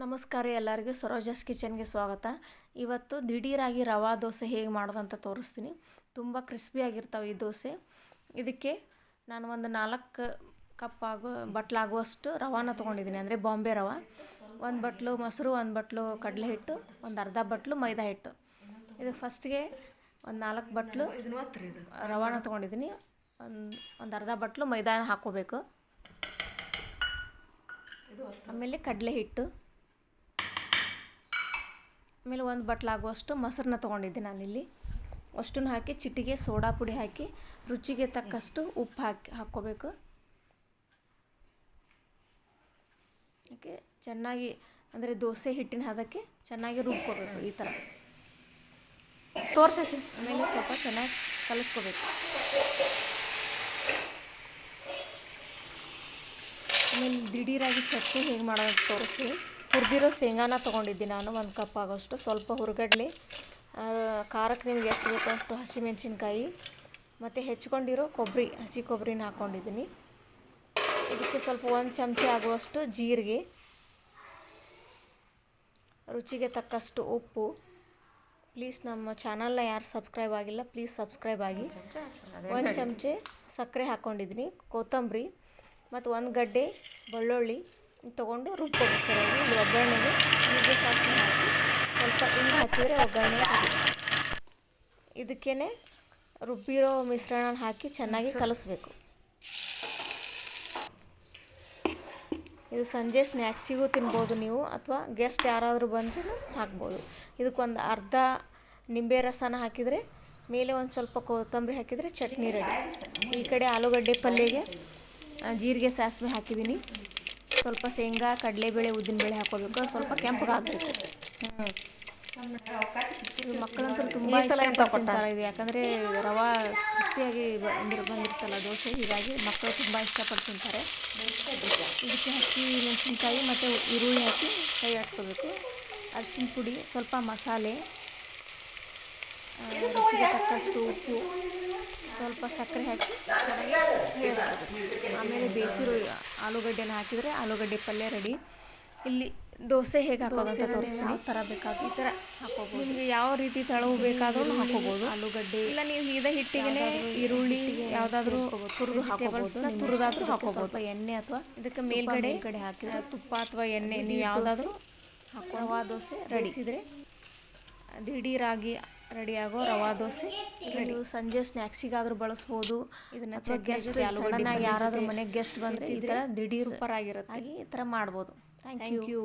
ನಮಸ್ಕಾರ ಎಲ್ಲರಿಗೂ. ಸರೋಜಸ್ ಕಿಚನ್ಗೆ ಸ್ವಾಗತ. ಇವತ್ತು ದಿಢೀರಾಗಿ ರವಾ ದೋಸೆ ಹೇಗೆ ಮಾಡೋದಂತ ತೋರಿಸ್ತೀನಿ. ತುಂಬ ಕ್ರಿಸ್ಪಿಯಾಗಿರ್ತಾವೆ ಈ ದೋಸೆ. ಇದಕ್ಕೆ ನಾನು ಒಂದು ನಾಲ್ಕು ಕಪ್ ಆಗೋ ಬಟ್ಲಾಗುವಷ್ಟು ರವಾನ ತೊಗೊಂಡಿದ್ದೀನಿ. ಅಂದರೆ ಬಾಂಬೆ ರವೆ. ಒಂದು ಬಟ್ಲು ಮೊಸರು, ಒಂದು ಬಟ್ಲು ಕಡಲೆ ಹಿಟ್ಟು, ಒಂದು ಅರ್ಧ ಬಟ್ಲು ಮೈದಾ ಹಿಟ್ಟು. ಇದು ಫಸ್ಟ್ಗೆ ಒಂದು ನಾಲ್ಕು ಬಟ್ಲು ರವಾನ ತೊಗೊಂಡಿದ್ದೀನಿ. ಒಂದು ಒಂದು ಅರ್ಧ ಬಟ್ಲು ಮೈದಾನ ಹಾಕ್ಕೋಬೇಕು. ಆಮೇಲೆ ಕಡಲೆ ಹಿಟ್ಟು. ಆಮೇಲೆ ಒಂದು ಬಟ್ಲಾಗುವಷ್ಟು ಮೊಸರನ್ನ ತೊಗೊಂಡಿದ್ದೆ ನಾನಿಲ್ಲಿ. ಅಷ್ಟನ್ನು ಹಾಕಿ ಚಿಟಿಗೆ ಸೋಡಾ ಪುಡಿ ಹಾಕಿ, ರುಚಿಗೆ ತಕ್ಕಷ್ಟು ಉಪ್ಪು ಹಾಕಿ, ಹಾಕ್ಕೋಬೇಕು. ಓಕೆ ಚೆನ್ನಾಗಿ, ಅಂದರೆ ದೋಸೆ ಹಿಟ್ಟಿನ ಹದಕ್ಕೆ ಚೆನ್ನಾಗಿ ರುಬ್ಕೋಬೇಕು ಈ ಥರ. ತೋರ್ಸಕ್ಕೆ ಆಮೇಲೆ ಸ್ವಲ್ಪ ಚೆನ್ನಾಗಿ ಕಲಿಸ್ಕೋಬೇಕು. ಆಮೇಲೆ ದಿಢೀರಾಗಿ ಚಟ್ನಿ ಹೇಗೆ ಮಾಡೋದು ತೋರಿಸ್ತೀವಿ ಹುರಿದಿರೋ ಶೇಂಗಾನ ತೊಗೊಂಡಿದ್ದೆ ನಾನು ಒಂದು ಕಪ್ ಆಗೋಷ್ಟು. ಸ್ವಲ್ಪ ಹುರ್ಗಡ್ಲೆ ಖಾರಕ್ಕೆ ನಿಮ್ಗೆ ಎಷ್ಟು ಬೇಕೋ ಅಷ್ಟು ಹಸಿಮೆಣ್ಸಿನ್ಕಾಯಿ ಮತ್ತು ಹೆಚ್ಕೊಂಡಿರೋ ಕೊಬ್ಬರಿ ಹಸಿ ಕೊಬ್ಬರಿನ ಹಾಕ್ಕೊಂಡಿದ್ದೀನಿ ಇದಕ್ಕೆ ಸ್ವಲ್ಪ ಒಂದು ಚಮಚ ಆಗುವಷ್ಟು ಜೀರಿಗೆ ರುಚಿಗೆ ತಕ್ಕಷ್ಟು ಉಪ್ಪು. ಪ್ಲೀಸ್ ನಮ್ಮ ಚಾನಲ್ನ ಯಾರು ಸಬ್ಸ್ಕ್ರೈಬ್ ಆಗಿಲ್ಲ ಪ್ಲೀಸ್ ಸಬ್ಸ್ಕ್ರೈಬ್ ಆಗಿ. ಒಂದು ಚಮಚೆ ಸಕ್ಕರೆ ಹಾಕ್ಕೊಂಡಿದ್ದೀನಿ ಕೊತ್ತಂಬರಿ ಮತ್ತು ಒಂದು ಗಡ್ಡೆ ಬೆಳ್ಳುಳ್ಳಿ ತೊಗೊಂಡು ರುಬ್ಕೋಬೇಕು ಸರ್ ಇಲ್ಲಿ ಒಗ್ಗರಣೆಗೆ ನುಗ್ಗೆ ಸಾಸಿವೆ ಹಾಕಿ ಸ್ವಲ್ಪ ಹಿಂಗೆ ಹಾಕಿದರೆ ಒಗ್ಗರಣೆ ಇದಕ್ಕೇ ರುಬ್ಬಿರೋ ಮಿಶ್ರಣ ಹಾಕಿ ಚೆನ್ನಾಗಿ ಕಲಿಸ್ಬೇಕು. ಇದು ಸಂಜೆ ಸ್ನ್ಯಾಕ್ಸಿಗೂ ತಿನ್ಬೋದು ನೀವು ಅಥವಾ ಗೆಸ್ಟ್ ಯಾರಾದರೂ ಬಂದರೂ ಹಾಕ್ಬೋದು. ಇದಕ್ಕೊಂದು ಅರ್ಧ ನಿಂಬೆ ರಸನ ಹಾಕಿದರೆ ಮೇಲೆ ಒಂದು ಸ್ವಲ್ಪ ಕೊತ್ತಂಬರಿ ಹಾಕಿದರೆ ಚಟ್ನಿ ರೆಡಿ ಈ ಕಡೆ ಆಲೂಗಡ್ಡೆ ಪಲ್ಯಗೆ ಜೀರಿಗೆ ಸಾಸಿವೆ ಹಾಕಿದ್ದೀನಿ. ಸ್ವಲ್ಪ ಶೇಂಗಾ ಕಡಲೆಬೇಳೆ ಉದ್ದಿನಬೇಳೆ ಹಾಕೋಬೇಕು ಸ್ವಲ್ಪ ಕೆಂಪಗೆ ಹಾಕಬೇಕು. ಹ್ಞೂ ಮಕ್ಕಳಂತೂ ತುಂಬ ಇಷ್ಟಪಡ್ತಾರೆ ಇದು. ಯಾಕಂದರೆ ರವಾ ಕ್ರಿಸ್ಪಿಯಾಗಿ ಬಂದಿರ್ ಬಂದಿರ್ತಲ್ಲ ದೋಸೆ. ಹೀಗಾಗಿ ಮಕ್ಕಳು ತುಂಬ ಇಷ್ಟಪಟ್ಟು ತಿಂತಾರೆ. ಇದಕ್ಕೆ ಹಸಿ ಮೆಣಸಿನ್ಕಾಯಿ ಮತ್ತು ಈರುಳ್ಳಿ ಹಾಕಿ ಕೈ ಹಾಕ್ಕೋಬೇಕು ಅರಿಶಿನ ಪುಡಿ ಸ್ವಲ್ಪ ಮಸಾಲೆ ರುಚಿಗೆ ತಕ್ಕಷ್ಟು ಉಪ್ಪು. ಸ್ವಲ್ಪ ಸಕ್ಕರೆ ಹಾಕಿ ಆಮೇಲೆ ಬೇಯಿಸಿರೋ ಆಲೂಗಡ್ಡೆನ ಹಾಕಿದರೆ ಆಲೂಗಡ್ಡೆ ಪಲ್ಯ ರೆಡಿ. ಇಲ್ಲಿ ದೋಸೆ ಹೇಗೆ ಹಾಕೋದಂತ ತೋರಿಸ್ತೀನಿ. ಥರ ಬೇಕಾಗಿ ಈ ಥರ ಹಾಕೋಬೋದು. ನಿಮಗೆ ಯಾವ ರೀತಿ ತಳವು ಬೇಕಾದರೂ ಹಾಕೋಬೋದು. ಆಲೂಗಡ್ಡೆ ಇಲ್ಲ ನೀವು ಇದ ಹಿಟ್ಟಿಗೆ ಈರುಳ್ಳಿ ಯಾವುದಾದ್ರೂ ತುರಿದು ಹಾಕೋಬೋದು. ತುರಿದಾದ್ರೂ ಹಾಕೋಬೋದು. ಎಣ್ಣೆ ಅಥವಾ ಇದಕ್ಕೆ ಮೇಲ್ಗಡೆ ಕಡೆ ಹಾಕಿದ್ರೆ ತುಪ್ಪ ಅಥವಾ ಎಣ್ಣೆ ನೀವು ಯಾವುದಾದ್ರೂ ಹಾಕೋ ದೋಸೆ ರೆಡಿಸಿದರೆ ದಿಢೀರಾಗಿ ರೆಡಿಯಾಗೋ ರವಾ ದೋಸೆ ರೆಡಿ. ಸಂಜೆ ಸ್ನ್ಯಾಕ್ಸಿಗಾದ್ರೂ ಬಳಸ್ಬೋದು. ಇದನ್ನ ಗೆಸ್ಟ್ ಸಡನ್ನಾಗಿ ಯಾರಾದರೂ ಮನೆಗೆ ಗೆಸ್ಟ್ ಬಂದರೆ ಈ ಥರ ದಿಢೀರ್ ಆಗಿರುತ್ತೆ ಈ ಥರ ಮಾಡ್ಬೋದು. Thank you.